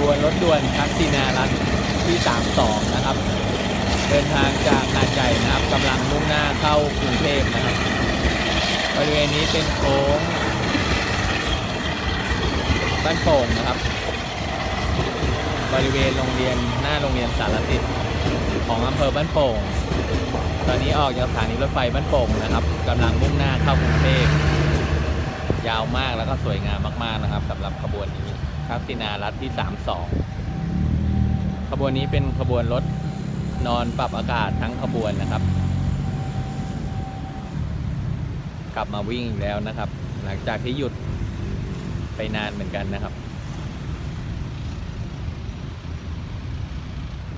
บวนรถด่วนทักษินารัตที่ 32 นะครับ เดินทางจากหาดใหญ่นะครับกำลังมุ่งหน้าเข้ากรุงเทพนะครับบริเวณนี้เป็นโค้งบ้านโป่งนะครับ บริเวณโรงเรียนหน้าโรงเรียนสารสิทธิ์ของอำเภอบ้านโป่ง ตอนนี้ออกจากสถานีรถไฟบ้านโป่งนะครับกำลังมุ่งหน้าเข้ากรุงเทพยาวมากแล้วก็สวยงามมาก ๆนะครับสำหรับขบวนนี้ ทักษินารัฐที่ 32 ขบวนนี้เป็นขบวนรถนอนปรับอากาศทั้งขบวนนะครับ กลับมาวิ่งอีกแล้วนะครับ หลังจากที่หยุดไปนานเหมือนกันนะครับ